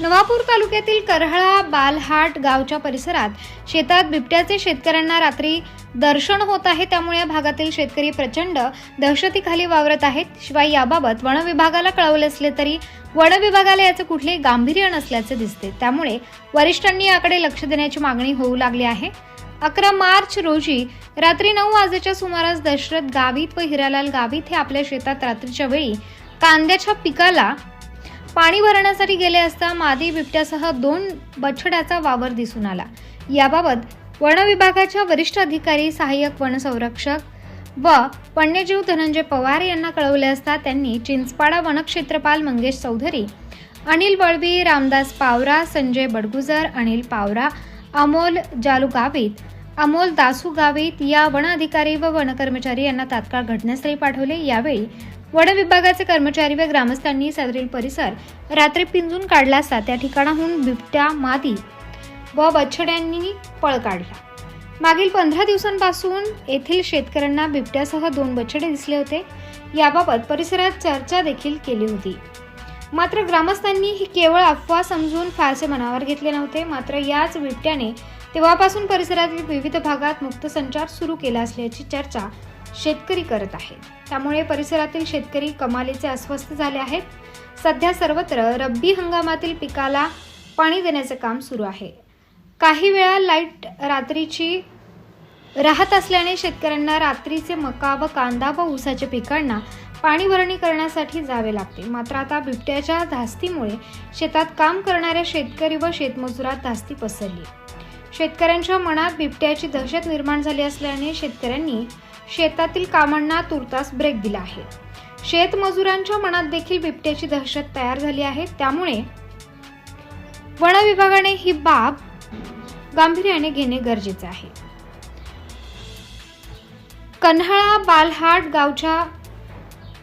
नवापूर तालुक्यातील करहळा बालहाट गावच्या परिसरात शेतात बिबट्याचे शेतकऱ्यांना रात्री दर्शन होत आहे. त्यामुळे या भागातील शेतकरी प्रचंड दहशतीखाली वावरत आहेत. शिवाय याबाबत वन विभागाला कळवले असले तरी वन विभागाला याचे कुठलेही गांभीर्य नसल्याचे दिसते. त्यामुळे वरिष्ठांनी याकडे लक्ष देण्याची मागणी होऊ लागली आहे. अकरा मार्च रोजी रात्री नऊ वाजेच्या सुमारास दशरथ गावित व हिरालाल गावित हे आपल्या शेतात रात्रीच्या वेळी कांद्याच्या पिकाला पाणी भरण्यासाठी गेले असता मादी बिबट्यासह दोन बछड्याचा वावर दिसून आला. याबाबत वन विभागाच्या वरिष्ठ अधिकारी सहाय्यक वनसंरक्षक व वन्यजीव धनंजय पवार यांना कळवले असता त्यांनी चिंचपाडा वनक्षेत्रपाल मंगेश चौधरी अनिल बळवी रामदास पावरा संजय बडगुजर अनिल पावरा अमोल जालू गावित अमोल दासू गावित या वन अधिकारी व वनकर्मचारी यांना तात्काळ घटनास्थळी पाठवले. यावेळी वन विभागाचे कर्मचारी व ग्रामस्थांनी सदरील परिसर रात्री पिंजून काढला असता त्या ठिकाणाहून बिबट्या मादी व बछड्यांनी पळ काढला. मागील पंधरा दिवसांपासून येथील शेतकऱ्यांना बिबट्यासह दोन बछडे दिसले होते. याबाबत परिसरात चर्चा देखील केली होती. मात्र ग्रामस्थांनी ही केवळ अफवा समजून फारसे मनावर घेतले नव्हते. मात्र याच बिबट्याने तेव्हापासून परिसरातील विविध भागात मुक्त संचार सुरू केला असल्याची चर्चा शेतकरी करत आहेत त्यामुळे परिसरातील शेतकरी कमालीचे अस्वस्थ झाले आहेत. सध्या सर्वत्र रब्बी हंगामातील पिकाला पाणी देण्याचे काम सुरू आहे. काही वेळा लाइट रात्रीची राहत असल्याने शेतकऱ्यांना रात्रीचे मका व कांदा व ऊसाच्या पिकांना पाणी भरणी करण्यासाठी जावे लागते. मात्र आता बिबट्याच्या धास्तीमुळे शेतात काम करणाऱ्या शेतकरी व शेतमजुरात धास्ती पसरली. शेतकऱ्यांच्या मनात बिबट्याची दहशत निर्माण झाली असल्याने शेतकऱ्यांनी शेतातील कामांना तुर्तास ब्रेक दिला आहे. शेतमजुरांच्या मनात देखील बिबट्याची दहशत तयार झाली आहे. त्यामुळे वन विभागाने ही बाब गांभीर्याने घेणे गरजेचे आहे. कन्हाळा बालहाट गावच्या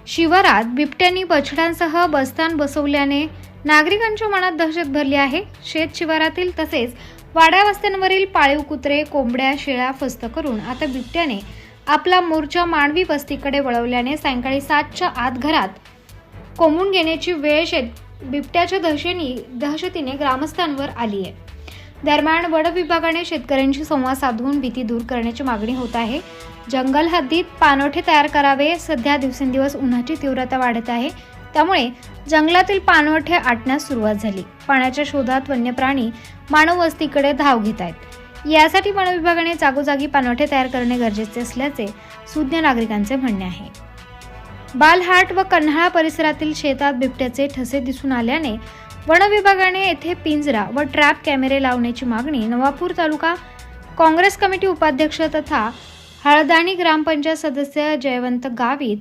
शिवारात बिबट्यांनी बछड्यांसह बस्तान बसवल्याने नागरिकांच्या मनात दहशत भरली आहे. शेत शिवारातील तसेच वाड्या वस्त्यांवरील पाळीव कुत्रे कोंबड्या शेळ्या फस्त करून आता बिबट्याने आपला मोर्चा मानवी वस्तीकडे वळवल्याने सायंकाळी सातच्या आत घरात कोंबून घेण्याची वेळ शेत बिबट्याच्या दहशेनी दहशतीने ग्रामस्थांवर आली आहे. दरम्यान वन विभागाने शेतकऱ्यांशी संवाद साधून भीती दूर करण्याची मागणी होत आहे. जंगल हद्दीत पानवठे तयार करावे. सध्या दिवसेंदिवस उन्हाची तीव्रता वाढत आहे. त्यामुळे जंगलातील पानवठे आटण्यास सुरुवात झाली. पाण्याच्या शोधात वन्य प्राणी मानव वस्तीकडे धाव घेत आहेत. यासाठी वन विभागाने जागोजागी पाणवठे तयार करणे गरजेचे असल्याचे सुज्ञ नागरिकांचे म्हणणे आहे. बालहाट व कन्हाळा परिसरातील शेतात बिबट्याचे ठसे दिसून आल्याने वन विभागाने येथे पिंजरा व ट्रॅप कॅमेरे लावण्याची मागणी नवापूर तालुका काँग्रेस कमिटी उपाध्यक्ष तथा हळदाणी ग्रामपंचायत सदस्य जयवंत गावित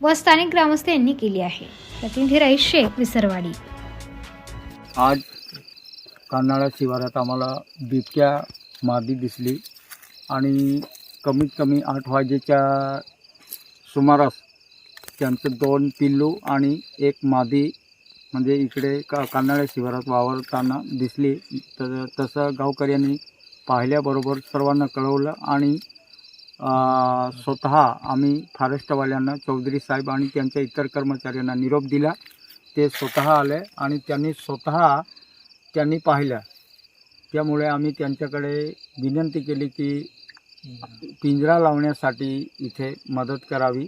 व स्थानिक ग्रामस्थ यांनी केली आहे. प्रतिनिधी रईस शेख विसरवाडी. आज कान्हाळा शिवारात आम्हाला बिबट्या मादी दिसली. आणि कमीत कमी आठ वाजेच्या सुमारास त्यांचं दोन पिल्लू आणि एक मादी म्हणजे इकडे का कान्हाळा शिवारात वावरताना दिसली. तर तसं गावकऱ्यांनी पाहिल्याबरोबर सर्वांना कळवलं आणि स्वतः आम्ही फॉरेस्टवाल्यांना चौधरी साहेब आणि त्यांच्या इतर कर्मचाऱ्यांना निरोप दिला. ते स्वतः आले आणि त्यांनी स्वतः त्यांनी पाहिलं त्यामुळे आम्ही त्यांच्याकडे विनंती केली की पिंजरा लावण्यासाठी इथे मदत करावी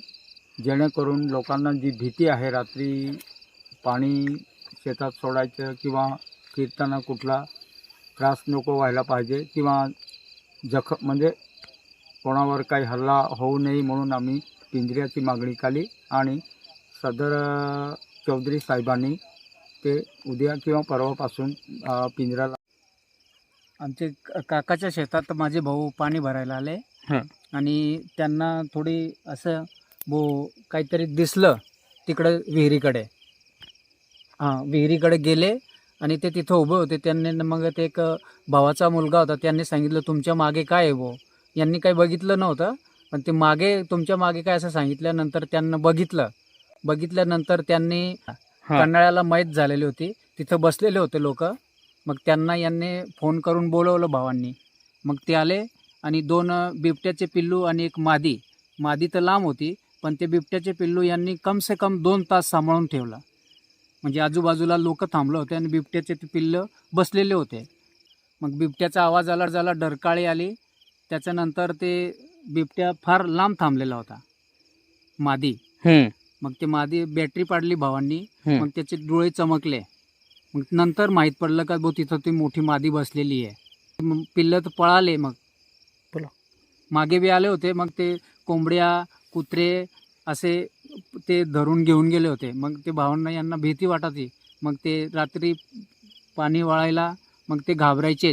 जेणेकरून लोकांना जी भीती आहे रात्री पाणी शेतात सोडायचं किंवा फिरताना कुठला त्रास नको व्हायला पाहिजे किंवा जख म्हणजे कोणावर काही हल्ला होऊ नये म्हणून आम्ही पिंजऱ्याची मागणी केली आणि सदर चौधरी साहेबांनी ते उद्या किंवा परवापासून पिंजऱ्याला पिंजरा आमचे क- काकाच्या शेतात माझे भाऊ पाणी भरायला आले. हं. आणि त्यांना थोडी असं बो काहीतरी दिसलं तिकडं विहिरीकडे. हां विहिरीकडे गेले आणि ते तिथं उभे होते. त्यांनी न- मग ते एक भावाचा मुलगा होता. त्यांनी सांगितलं तुमच्या मागे काय आहे भो? यांनी काही बघितलं नव्हतं पण ते मागे तुमच्या मागे काय असं सांगितल्यानंतर त्यांना बघितलं. बघितल्यानंतर त्यांनी कन्हाळ्याला मैत झालेली होती. तिथं बसलेले होते लोक. मग त्यांना यांनी फोन करून बोलवलं भावांनी. मग ते आले आणि दोन बिबट्याचे पिल्लू आणि एक मादी. मादी तर लांब होती पण ते बिबट्याचे पिल्लू यांनी कम से कम दोन तास सांभाळून ठेवलं. म्हणजे आजूबाजूला लोक थांबलं होते आणि बिबट्याचे ते पिल्लं बसलेले होते. मग बिबट्याचा आवाज आला झाला डरकाळी आली. त्याच्यानंतर ते बिबट्या फार लांब थांबलेला होता. मादी. मग ते मादी बॅटरी पाडली भावांनी. मग त्याचे डोळे चमकले. मग नंतर माहीत पडलं का बो तिथं ती मोठी मादी बसलेली आहे. मग पिल्लं तर पळाले मग. बोला. मागे बी आले होते मग ते कोंबड्या कुत्रे असे ते धरून घेऊन गेले होते. मग ते भावांना यांना भीती वाटायची. मग ते रात्री पाणी वाळायला मग ते घाबरायचे